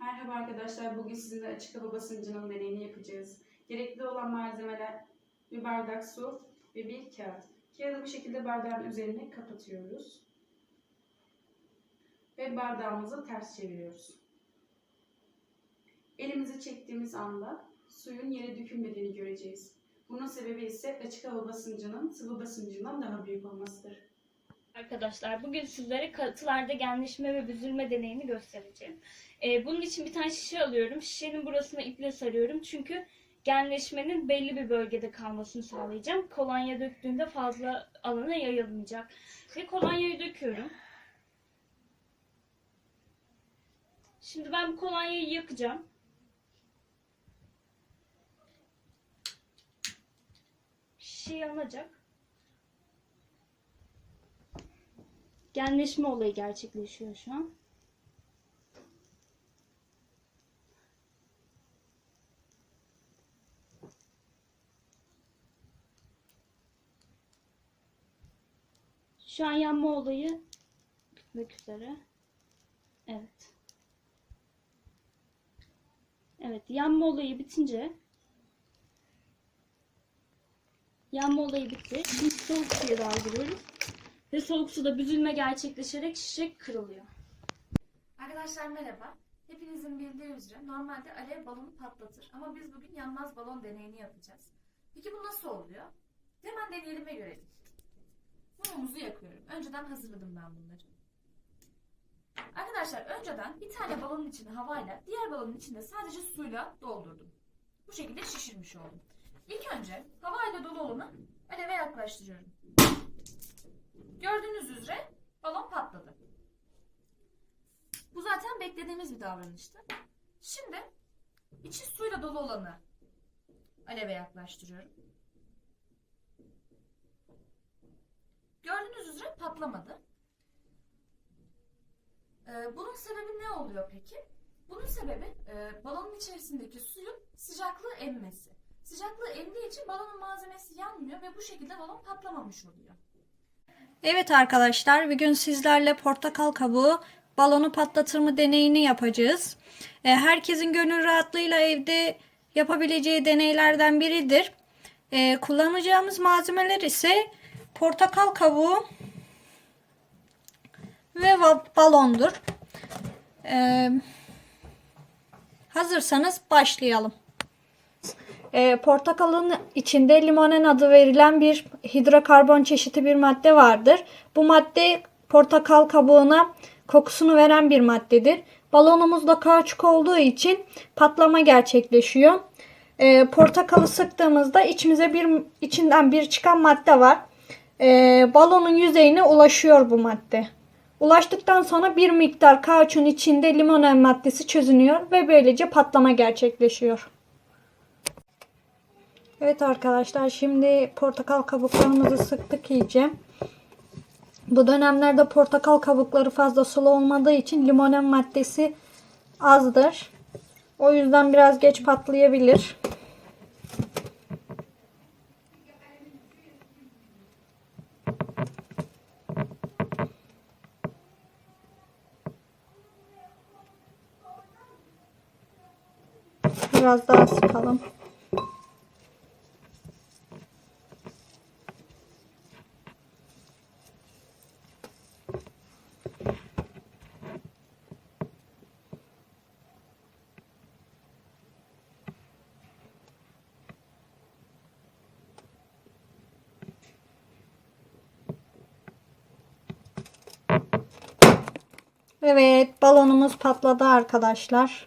Merhaba arkadaşlar. Bugün sizinle açık hava basıncının deneyini yapacağız. Gerekli olan malzemeler bir bardak su ve bir kağıt. Kağıdı bu şekilde bardağın üzerine kapatıyoruz. Ve bardağımızı ters çeviriyoruz. Elimizi çektiğimiz anda suyun yere dökülmediğini göreceğiz. Bunun sebebi ise açık hava basıncının sıvı basıncından daha büyük olmasıdır. Arkadaşlar bugün sizlere katılarda genleşme ve büzülme deneyini göstereceğim. Ee, bunun için bir tane şişe alıyorum. Şişenin burasına iple sarıyorum. Çünkü genleşmenin belli bir bölgede kalmasını sağlayacağım. Kolonya döktüğümde fazla alana yayılmayacak. Ve kolonyayı döküyorum. Şimdi ben bu kolonyayı yakacağım. Şişe yanacak. Genleşme olayı gerçekleşiyor şu an. Şu an yanma olayı bitmek üzere. Evet. Evet, yanma olayı bitince yanma olayı bitti. Şimdi soğuk suya daldırıyoruz. Ve soğuk suda büzülme gerçekleşerek şişe kırılıyor. Arkadaşlar merhaba. Hepinizin bildiği üzere normalde alev balonu patlatır ama biz bugün yanmaz balon deneyini yapacağız. Peki bu nasıl oluyor? Hemen deneyelim ve görelim. Mumumuzu yakıyorum. Önceden hazırladım ben bunları. Arkadaşlar önceden bir tane balonun içine havayla diğer balonun içinde sadece suyla doldurdum. Bu şekilde şişirmiş oldum. İlk önce havayla dolu olanı aleve yaklaştırıyorum. Gördüğünüz üzere balon patladı. Bu zaten beklediğimiz bir davranıştı. Şimdi içi suyla dolu olanı aleve yaklaştırıyorum. Gördüğünüz üzere patlamadı. Ee, bunun sebebi ne oluyor peki? Bunun sebebi e, balonun içerisindeki suyun sıcaklığı emmesi. Sıcaklığı emdiği için balonun malzemesi yanmıyor ve bu şekilde balon patlamamış oluyor. Evet arkadaşlar bugün sizlerle portakal kabuğu balonu patlatır mı deneyini yapacağız. E, Herkesin gönül rahatlığıyla evde yapabileceği deneylerden biridir. E, kullanacağımız malzemeler ise portakal kabuğu ve balondur. E, hazırsanız başlayalım. E, portakalın içinde limonen adı verilen bir hidrokarbon çeşidi bir madde vardır. Bu madde portakal kabuğuna kokusunu veren bir maddedir. Balonumuz da kauçuk olduğu için patlama gerçekleşiyor. E, portakalı sıktığımızda içimize bir içinden bir çıkan madde var. E, balonun yüzeyine ulaşıyor bu madde. Ulaştıktan sonra bir miktar kauçun içinde limonen maddesi çözünüyor ve böylece patlama gerçekleşiyor. Evet arkadaşlar şimdi portakal kabuklarımızı sıktık iyice. Bu dönemlerde portakal kabukları fazla sulu olmadığı için limonen maddesi azdır. O yüzden biraz geç patlayabilir. Biraz daha sıkalım. Evet balonumuz patladı arkadaşlar.